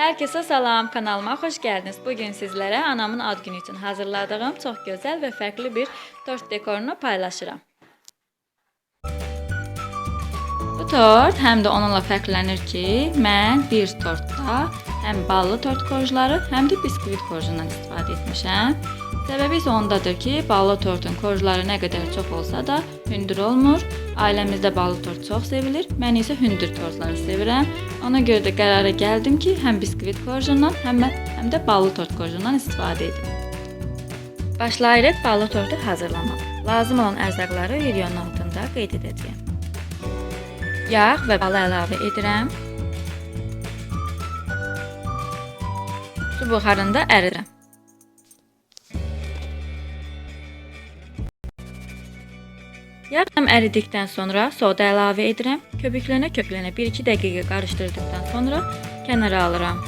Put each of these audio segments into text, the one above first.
Herkese salam, kanalıma xoş gəldiniz. Bugün sizlərə anamın ad günü üçün hazırladığım çox gözəl və fərqli bir tort dekorunu paylaşıram. Bu tort həm də onunla fərqlənir ki, mən bir tortda həm ballı tort korjları, həm də biskvit korjundan istifadə etmişəm. Səbəbi isə ondadır ki, ballı tortun korjları nə qədər çox olsa da hündür olmur. Ailəmizdə ballı tort çox sevilir. Mən isə hündür tortları sevirəm. Ona görə də qərara gəldim ki, həm biskvit korjundan, həm də, həm də ballı tort korjundan istifadə edim. Başlayırıq ballı tortu hazırlamaq. Lazım olan ərzaqları videonun altında qeyd edəcəyəm. Yağ və balı əlavə edirəm. Su buxarında əridirəm. Yağ həm əridikdən sonra soda əlavə edirəm. Köpüklənə köklənə 1-2 dəqiqə qarışdırdıqdan sonra kənara alıram.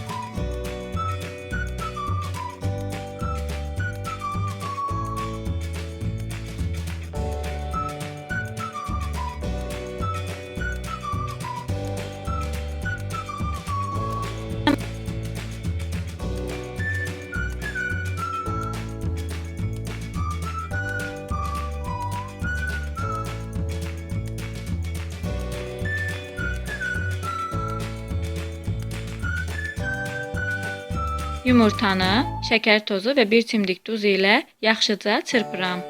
Yumurtanı, şəkər tozu və bir çimdik duz ilə yaxşıca çırpıram.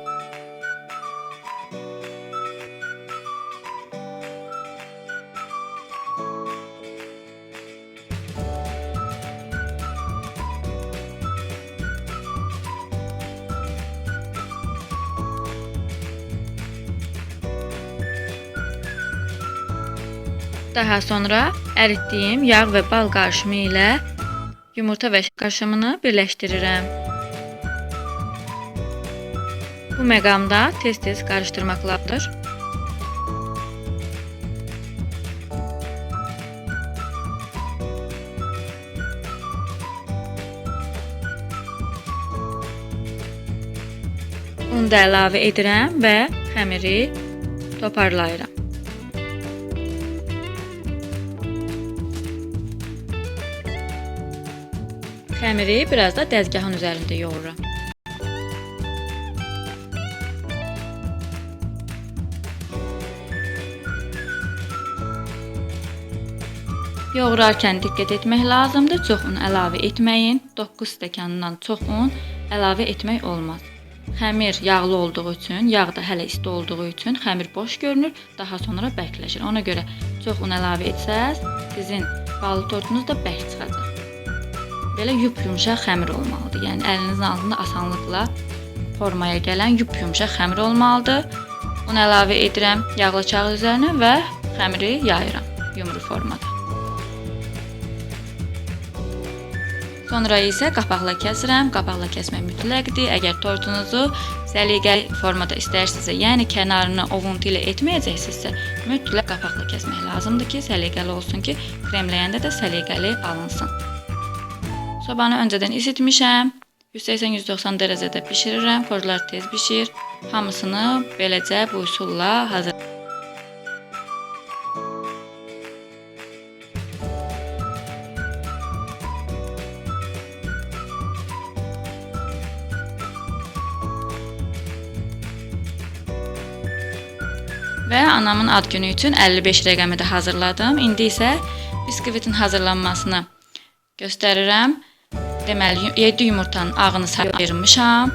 Daha sonra əritdiyim yağ və bal qarışımı ilə yumurta və qarışımını birləşdirirəm. Bu məqamda tez-tez qarışdırmaq lazımdır. Unu da əlavə edirəm və xəmiri toparlayıram. Xəmiri biraz da dəzgahın üzərində yoğururam. Yoğurarkən diqqət etmək lazımdır. Çox un əlavə etməyin. 9 stəkanından çox un əlavə etmək olmaz. Xəmir yağlı olduğu üçün, yağ da hələ isti olduğu üçün xəmir boş görünür, daha sonra bərkləşir. Ona görə çox un əlavə etsəz, sizin ballı tortunuz da bərk çıxacaq. Belə yup-yumşaq xəmir olmalıdır. Yəni əlinizin altında asanlıqla formaya gələn yup-yumşaq xəmir olmalıdır. Un əlavə edirəm yağlı kağız üzərinə və xəmiri yayıram yumru formada. Sonra isə qapaqla kəsirəm. Qapaqla kəsmək mütləqdir. Əgər tortunuzu səliqəli formada istəyirsinizsə, yəni kənarını ovuntu ilə etməyəcəksinizsə, mütləq qapaqla kəsmək lazımdır ki, səliqəli olsun ki, kremləyəndə də səliqəli alınsın. Sobanı öncədən isitmişəm. 180-190 dərəcədə bişirirəm. Korjlar tez bişir. Hamısını beləcə bu üsulla hazır və anamın ad günü üçün 55 rəqəmi də hazırladım. İndi isə biskvitin hazırlanmasını göstərirəm. Deməli 7 yumurtanın ağını ayırmışam.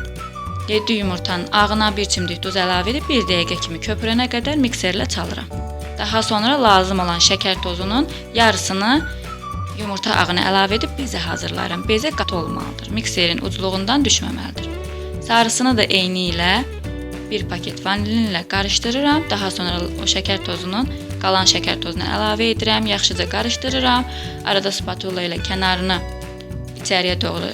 7 yumurtanın ağına bir çimdik duz əlavə edib 1 dəqiqə kimi köpürənə qədər mikserlə çalıram. Daha sonra lazım olan şəkər tozunun yarısını yumurta ağına əlavə edib bezə hazırlayıram. Bezə qat olmalıdır. Mikserin ucluğundan düşməməlidir. Sarısını da eyni ilə bir paket vanilin ilə qarışdırıram. Daha sonra o şəkər tozunun qalan şəkər tozunu əlavə edirəm. Yaxşıca qarışdırıram. Arada spatula ilə kənarını içəriyə doğru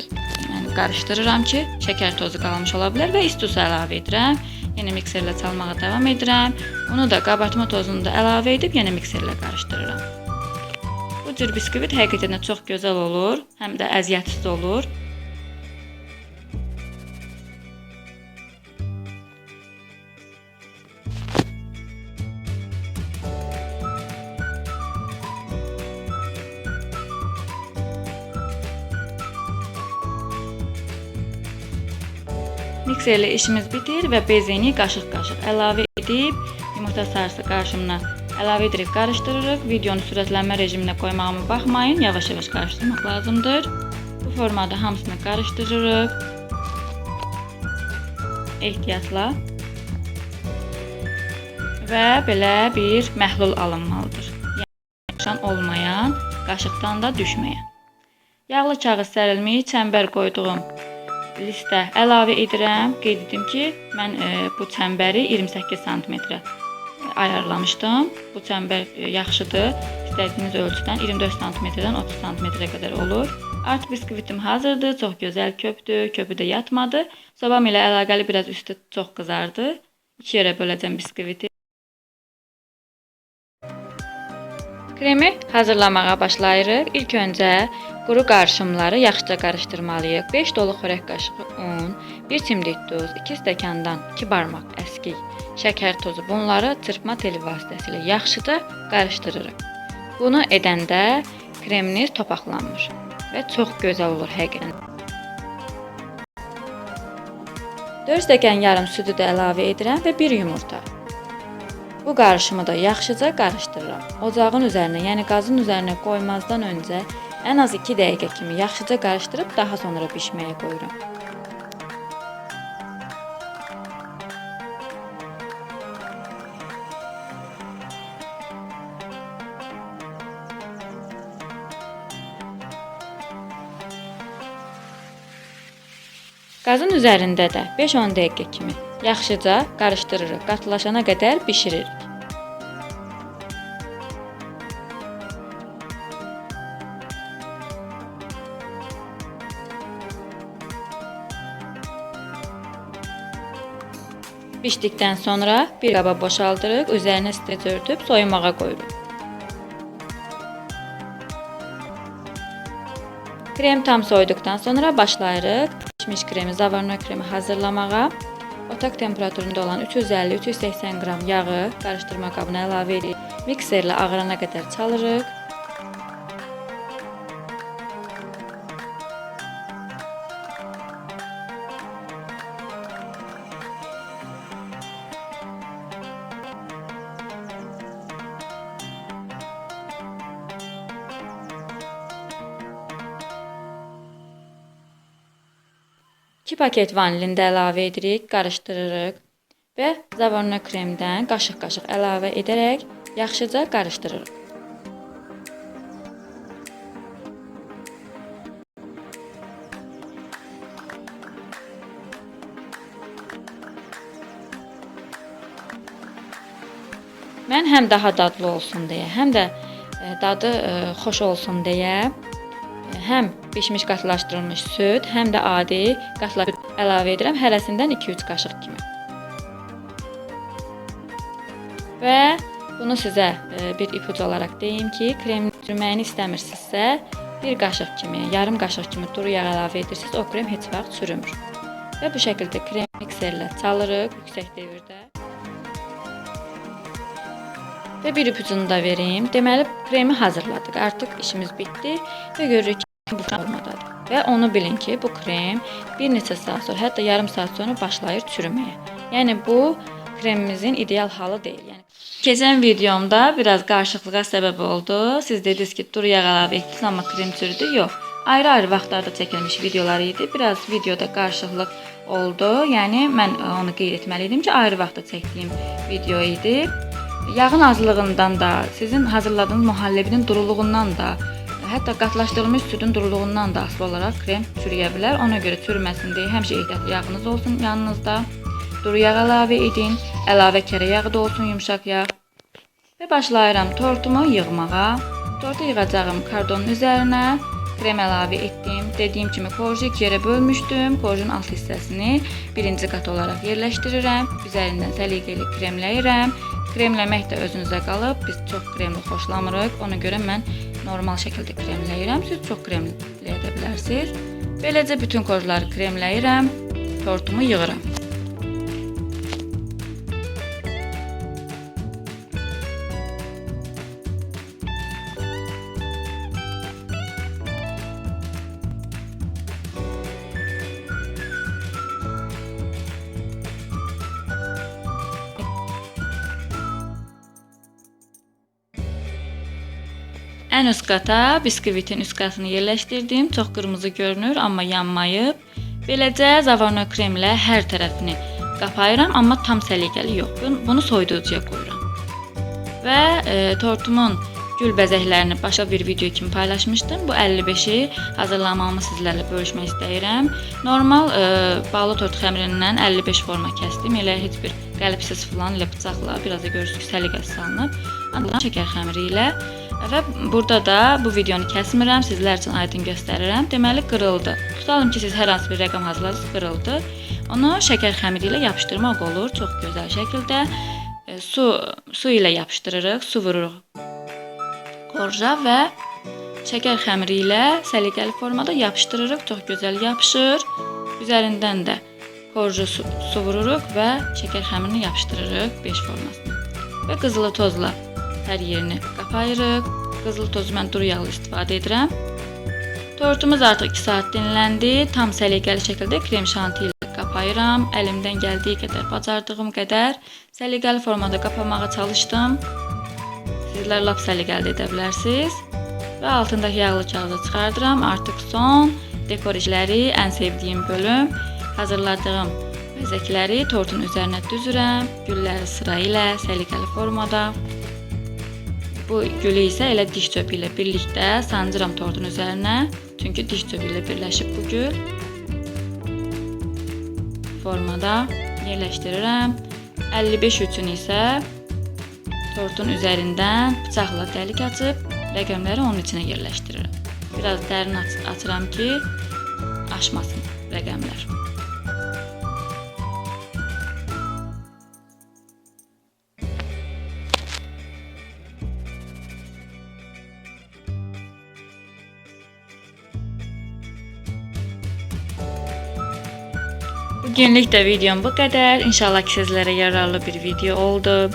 yəni qarışdırıram ki, şəkər tozu qalmış ola bilər və isti su əlavə edirəm. Yenə mikserlə çalmağa davam edirəm. Bunu da qabartma tozunu da əlavə edib yenə mikserlə qarışdırıram. Bu cür biskvit həqiqətən də çox gözəl olur, həm də əziyyətsiz olur. Mikserlə işimiz bitir və bezini qaşıq-qaşıq əlavə edib yumurta sarısı qarışımına əlavə edib qarışdırırıq. Videonu sürətlənmə rejiminə qoymağıma baxmayın, yavaş-yavaş qarışdırmaq lazımdır. Bu formada hamısını qarışdırırıq. Ehtiyatla və belə bir məhlul alınmalıdır. Yəni yapışan olmayan, qaşıqdan da düşməyən. Yağlı kağız sərilmiş çəmbər qoyduğum listə əlavə edirəm. Qeyd etdim ki, mən e, bu çəmbəri 28 sm ayarlamışdım. Bu çəmbər e, yaxşıdır. İstədiyiniz ölçüdən 24 sm-dən 30 sm-ə qədər olur. Artıq biskvitim hazırdır. Çox gözəl köpdür. Köpü də yatmadı. Sobam ilə əlaqəli biraz üstü çox qızardı. İki yerə böləcəm biskviti. Kremi hazırlamağa başlayırıq. İlk öncə quru qarışımları yaxşıca qarışdırmalıyıq. 5 dolu xörək qaşığı un, 1 çimdik duz, 2 stəkandan 2 barmaq əskik şəkər tozu bunları çırpma teli vasitəsilə yaxşıca qarışdırırıq. Bunu edəndə kreminiz topaqlanmır və çox gözəl olur həqiqətən. 4 stəkan yarım südü də əlavə edirəm və 1 yumurta. Bu qarışımı da yaxşıca qarışdırıram. Ocağın üzərinə, yəni qazın üzərinə qoymazdan öncə ən az 2 dəqiqə kimi yaxşıca qarışdırıb daha sonra bişməyə qoyuram. Qazın üzərində də 5-10 dəqiqə kimi yaxşıca qarışdırırıq. Qatılaşana qədər bişiririk. Bişdikdən sonra bir qaba boşaldırıq, üzərinə streç örtüb soyumağa qoyuruq. Krem tam soyduqdan sonra başlayırıq pişmiş kremi, zavarno kremi hazırlamağa. Otaq temperaturunda olan 350-380 qram yağı qarışdırma qabına əlavə edib mikserlə ağırana qədər çalırıq. Paket vanilin də əlavə edirik, qarışdırırıq və zavarno kremdən qaşıq-qaşıq əlavə edərək yaxşıca qarışdırırıq. Mən həm daha dadlı olsun deyə, həm də e, dadı e, xoş olsun deyə e, həm bişmiş qatılaşdırılmış süd, həm də adi qatılaşdırılmış əlavə edirəm hərəsindən 2-3 qaşıq kimi. Və bunu sizə e, bir ipucu olaraq deyim ki, krem çürüməyini istəmirsinizsə, bir qaşıq kimi, yarım qaşıq kimi duru yağ əlavə edirsiniz, o krem heç vaxt çürümür. Və bu şəkildə krem mikserlə çalırıq yüksək devirdə. Və bir ipucunu da verim. Deməli, kremi hazırladıq. Artıq işimiz bitdi və görürük ki, bu formadadır. Və onu bilin ki, bu krem bir neçə saat sonra, hətta yarım saat sonra başlayır çürüməyə. Yəni bu kremimizin ideal halı deyil. Yəni Keçən videomda biraz qarışıqlığa səbəb oldu. Siz dediniz ki, dur yağ əlavə etdiniz, amma krem çürüdü. Yox. Ayrı-ayrı vaxtlarda çəkilmiş videolar idi. Biraz videoda qarışıqlıq oldu. Yəni mən onu qeyd etməli idim ki, ayrı vaxtda çəkdiyim video idi. Yağın azlığından da, sizin hazırladığınız muhallebinin duruluğundan da, hətta qatılaşdırılmış südün duruluğundan da asılı olaraq krem çürüyə bilər. Ona görə çürüməsin deyə həmişə ehtiyatlı yağınız olsun yanınızda. Duru yağ əlavə edin. Əlavə kərə yağı da olsun, yumşaq yağ. Və başlayıram tortumu yığmağa. Tortu yığacağım kardonun üzərinə krem əlavə etdim. Dediyim kimi korju iki yerə bölmüşdüm. Korjun alt hissəsini birinci qat olaraq yerləşdirirəm. Üzərindən səliqəli kremləyirəm. Kremləmək də özünüzə qalıb. Biz çox kremli xoşlamırıq. Ona görə mən normal şəkildə kremləyirəm. Siz çox kremli edə bilərsiniz. Beləcə bütün korjları kremləyirəm. Tortumu yığıram. Ən üst qata biskvitin üst qatını yerləşdirdim. Çox qırmızı görünür, amma yanmayıb. Beləcə zavarno kremlə hər tərəfini qapayıram, amma tam səliqəli yox. Bunu- soyuducuya qoyuram. Və e, tortumun gül bəzəklərini başqa bir video kimi paylaşmışdım. Bu 55-i hazırlamamı sizlərlə bölüşmək istəyirəm. Normal e, bağlı tort xəmirindən 55 forma kəsdim. Elə heç bir qəlibsiz falan ilə bıçaqla biraz da görürsüz ki, səliqəsi salınıb. Ancaq şəkər xəmiri ilə və burada da bu videonu kəsmirəm, sizlər üçün aydın göstərirəm. Deməli qırıldı. Tutalım ki, siz hər hansı bir rəqəm hazırladınız, qırıldı. Onu şəkər xəmiri ilə yapışdırmaq olur çox gözəl şəkildə. E, su su ilə yapışdırırıq, su vururuq qorja və şəkər xəmiri ilə səliqəli formada yapışdırırıq. Çox gözəl yapışır. Üzərindən də korju su, su vururuq və şəkər xəmirini yapışdırırıq 5 formasına. Və qızılı tozla hər yerini qapayırıq. Qızılı tozu mən duru yağlı istifadə edirəm. Tortumuz artıq 2 saat dinləndi. Tam səliqəli şəkildə krem şanti ilə qapayıram. Əlimdən gəldiyi qədər, bacardığım qədər səliqəli formada qapamağa çalışdım. Sizlər lap səliqəli edə bilərsiniz. Və altındakı yağlı kağıdı çıxardıram. Artıq son dekor işləri ən sevdiyim bölüm. Hazırladığım bəzəkləri tortun üzərinə düzürəm. Gülləri sıra ilə səliqəli formada. Bu gülü isə elə diş çöpü ilə birlikdə sancıram tortun üzərinə. Çünki diş çöpü ilə birləşib bu gül. Formada yerləşdirirəm. 55 üçün isə tortun üzərindən bıçaqla dəlik açıb rəqəmləri onun içinə yerləşdirirəm. Biraz dərin aç açıram ki, aşmasın rəqəmlər. Bugünlük də videom bu qədər. İnşallah ki sizlərə yararlı bir video oldu.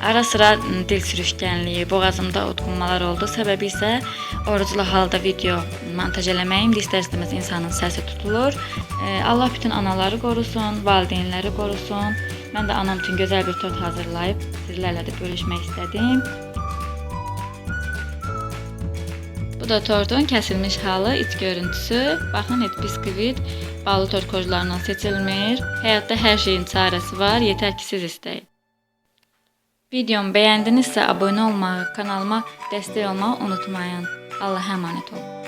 Ara sıra m, dil sürüşkənliyi, boğazımda udqunmalar oldu. Səbəbi isə oruclu halda video montaj eləməyim istər-istəməz insanın səsi tutulur. Allah bütün anaları qorusun, valideynləri qorusun. Mən də anam üçün gözəl bir tort hazırlayıb sizlərlə də bölüşmək istədim. Da tortun kəsilmiş halı, iç görüntüsü. Baxın, et biskvit balı tort korjlarından seçilmir. Həyatda hər şeyin çarəsi var, yetər ki siz istəyin. Videomu bəyəndinizsə abunə olmağı, kanalıma dəstək olmağı unutmayın. Allah əmanət olun.